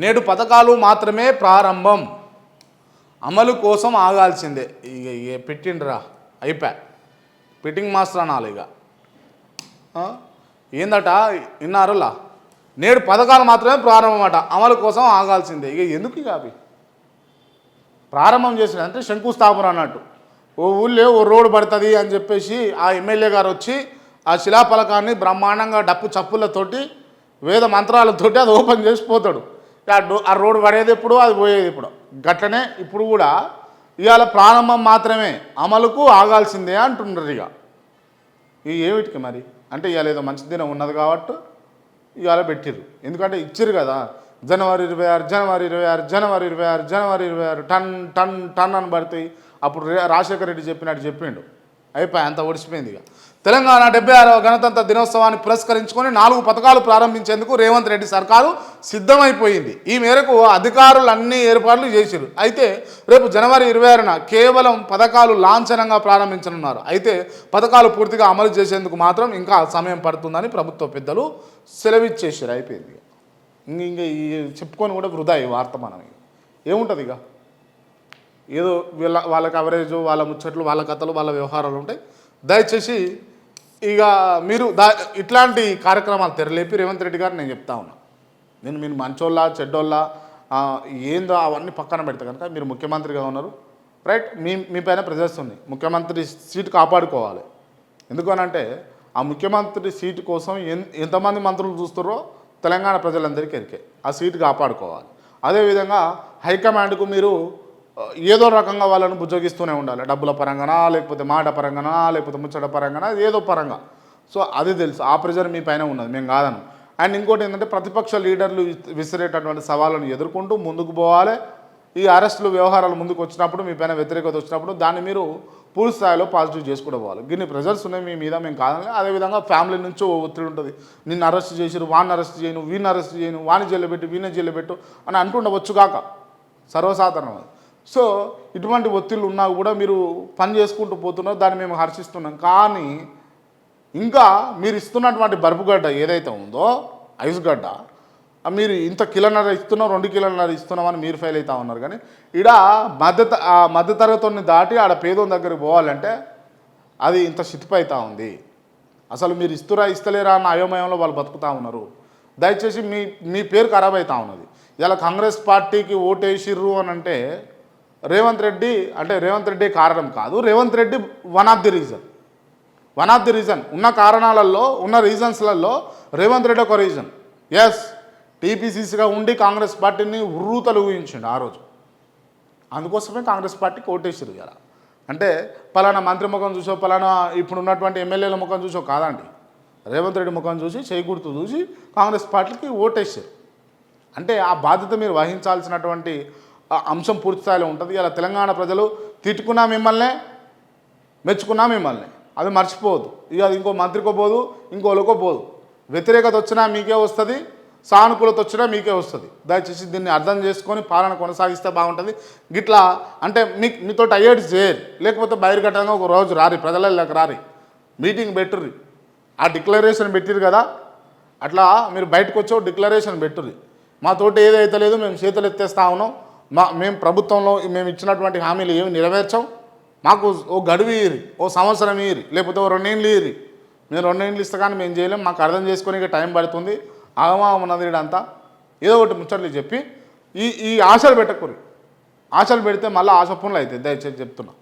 నేడు పథకాలు మాత్రమే ప్రారంభం. అమలు కోసం ఆగాల్సిందే. ఇక ఇక పెట్టిండ్రా. అయిపోయా ఫిట్టింగ్ మాస్టర్ అనాలి ఇక. ఏందట? విన్నారులా? నేడు పథకాలు మాత్రమే ప్రారంభం అట అమలు కోసం ఆగాల్సిందే. ఇక ఎందుకు ఇక అవి? ప్రారంభం చేసిన అంటే శంకుస్థాపన అన్నట్టు. ఓ ఊళ్ళో ఓ రోడ్డు పడుతుంది అని చెప్పేసి ఆ ఎమ్మెల్యే గారు వచ్చి ఆ శిలాఫలకాన్ని బ్రహ్మాండంగా డప్పు చప్పులతోటి వేద మంత్రాలతోటి అది ఓపెన్ చేసి పోతాడు. ఆ రోడ్డు పడేది ఎప్పుడు అది పోయేది ఇప్పుడు గట్లనే ఇప్పుడు కూడా ఇవాళ ప్రారంభం మాత్రమే అమలుకు ఆగాల్సిందే అంటున్నారు ఇక ఇవి ఏమిటికి మరి? అంటే ఇవాళ ఏదో మంచి దినం ఉన్నది కాబట్టి ఇవాళ పెట్టిరు ఎందుకంటే ఇచ్చిర్రు కదా. జనవరి ఇరవై ఆరు జనవరి ఇరవై ఆరు జనవరి ఇరవై ఆరు జనవరి ఇరవై ఆరు టన్ టన్ టన్ అని పడతాయి. అప్పుడు రాజశేఖర రెడ్డి చెప్పినట్టు చెప్పిండు. అయిపోయి అంత ఒడిసిపోయింది ఇక తెలంగాణ డెబ్బై ఆరవ గణతంత్ర దినోత్సవాన్ని పురస్కరించుకొని నాలుగు పథకాలు ప్రారంభించేందుకు రేవంత్ రెడ్డి సర్కారు సిద్ధమైపోయింది. ఈ మేరకు అధికారులు అన్ని ఏర్పాట్లు చేశారు అయితే రేపు జనవరి ఇరవై ఆరున కేవలం పథకాలు లాంఛనంగా ప్రారంభించనున్నారు. అయితే పథకాలు పూర్తిగా అమలు చేసేందుకు మాత్రం ఇంకా సమయం పడుతుందని ప్రభుత్వ పెద్దలు సెలవిచ్చేసారు అయిపోయింది ఇంకా. ఈ చెప్పుకొని కూడా వృధా ఈ వార్త మనం ఏముంటుంది ఇక? ఏదో వీళ్ళ వాళ్ళ కవరేజ్ వాళ్ళ ముచ్చట్లు వాళ్ళ కథలు వాళ్ళ వ్యవహారాలు ఉంటాయి. దయచేసి ఇక మీరు దా ఇట్లాంటి కార్యక్రమాలు తెరలేపి రేవంత్ రెడ్డి గారు నేను చెప్తా ఉన్నా. నేను మీరు మంచోళ్ళ చెడ్డోళ్ళ ఏందో అవన్నీ పక్కన పెడతా కనుక మీరు ముఖ్యమంత్రిగా ఉన్నారు. రైట్? మీ మీ పైన ప్రెజర్స్ ఉన్నాయి ముఖ్యమంత్రి సీటు కాపాడుకోవాలి. ఎందుకనంటే ఆ ముఖ్యమంత్రి సీటు కోసం ఎంతమంది మంత్రులు చూస్తారో తెలంగాణ ప్రజలందరికీ ఎరికే. ఆ సీటు కాపాడుకోవాలి. అదేవిధంగా హైకమాండ్కు మీరు ఏదో రకంగా వాళ్ళను బుజ్జగిస్తూనే ఉండాలి. డబ్బుల పరంగానా లేకపోతే మాట పరంగానా లేకపోతే ముచ్చట పరంగానా ఏదో పరంగా. సో అది తెలుసు. ఆ ప్రెజర్ మీ పైన ఉన్నది. మేము కాదను అండ్ ఇంకోటి ఏంటంటే ప్రతిపక్ష లీడర్లు విసిరేటటువంటి సవాళ్ళను ఎదుర్కొంటూ ముందుకు పోవాలి. ఈ అరెస్టులు వ్యవహారాలు ముందుకు వచ్చినప్పుడు మీ పైన వ్యతిరేకత వచ్చినప్పుడు దాన్ని మీరు పూర్తి స్థాయిలో పాజిటివ్ చేసుకుంటూ పోవాలి. గిన్ని ప్రెజర్స్ ఉన్నాయి మీ మీద మేము కాదని అదేవిధంగా ఫ్యామిలీ నుంచి ఓ ఒత్తిడి ఉంటుంది. నిన్ను అరెస్ట్ చేసిరు వాడిని అరెస్ట్ చేయను వీడిని అరెస్ట్ చేయను వాణి జైలు పెట్టు వీణ్ణి జైలు పెట్టు అని అంటుండవచ్చు కాక. సర్వసాధారణం అది. సో ఇటువంటి ఒత్తిళ్ళు ఉన్నా కూడా మీరు పని చేసుకుంటూ పోతున్నారు దాన్ని మేము హర్షిస్తున్నాం. కానీ ఇంకా మీరు ఇస్తున్నటువంటి బరుపుగడ్డ ఏదైతే ఉందో ఐస్ గడ్డ మీరు ఇంత కిలోన్నర ఇస్తున్నాం రెండు కిలోన్నర ఇస్తున్నామని మీరు ఫెయిల్ అవుతా ఉన్నారు. కానీ ఇడ మధ్య ఆ మధ్యతరగతిని దాటి ఆడ పేదోని దగ్గరికి పోవాలంటే అది ఇంత అవుతా ఉంది. అసలు మీరు ఇస్తురా ఇస్తలేరా అన్న అయోమయంలో వాళ్ళు బతుకుతా ఉన్నారు. దయచేసి మీ మీ పేరు ఖరాబ్ అవుతా ఉన్నది. ఇలా కాంగ్రెస్ పార్టీకి ఓటేసిర్రు అని అంటే రేవంత్ రెడ్డి అంటే రేవంత్ రెడ్డి కారణం కాదు. Revanth Reddy one of the reason. One of the reason. ఉన్న కారణాలలో ఉన్న రీజన్స్లలో రేవంత్ రెడ్డి ఒక రీజన్. ఎస్ టీపీసీసీగా ఉండి కాంగ్రెస్ పార్టీని ఉర్రూతలు ఊహించిండు ఆ రోజు. అందుకోసమే కాంగ్రెస్ పార్టీకి ఓటేసారు కదా అంటే పలానా మంత్రి ముఖం చూసో పలానా ఇప్పుడు ఉన్నటువంటి ఎమ్మెల్యేల ముఖం చూసో కాదండి. రేవంత్ రెడ్డి ముఖం చూసి చేకూర్తు చూసి కాంగ్రెస్ పార్టీకి ఓటేసారు అంటే ఆ బాధ్యత మీరు వహించాల్సినటువంటి అంశం పూర్తి స్థాయిలో ఉంటుంది. ఇలా తెలంగాణ ప్రజలు తిట్టుకున్నా మిమ్మల్నే మెచ్చుకున్నా మిమ్మల్ని. అది మర్చిపోవద్దు. ఇక అది ఇంకో మంత్రికో పోదు ఇంకోలోకో పోదు. వ్యతిరేకత వచ్చినా మీకే వస్తుంది సానుకూలత వచ్చినా మీకే వస్తుంది. దయచేసి దీన్ని అర్థం చేసుకొని పాలన కొనసాగిస్తే బాగుంటుంది. గిట్లా అంటే మీ మీతో అయ్యేటి చేయరు. లేకపోతే బహిర్గతంగా ఒక రోజు రారి ప్రజలకు రారి. మీటింగ్ పెట్టుర్రి. ఆ డిక్లరేషన్ పెట్టిరు కదా. అట్లా మీరు బయటకు వచ్చి డిక్లరేషన్ పెట్టుర్రి. మాతోటి ఏదైతే లేదు మేము చేతులు ఎత్తేస్తా ఉన్నాం. మా మేము ప్రభుత్వంలో మేము ఇచ్చినటువంటి హామీలు ఏమి నెరవేర్చాం మాకు ఓ గడువు ఇయ్యి ఓ సంవత్సరం ఇయ్యి లేకపోతే ఓ రెండేళ్ళు ఇయ్యి మేము రెండేళ్ళు ఇస్తే కానీ మేము చేయలేం మాకు అర్థం చేసుకునే టైం పడుతుంది. అవమానం ఉన్నది ఏదో ఒకటి ముచ్చట్లు చెప్పి ఈ ఈ ఆశలు పెట్టకూరి ఆశలు పెడితే మళ్ళీ ఆశ పనులు అవుతాయి దయచేసి చెప్తున్నా.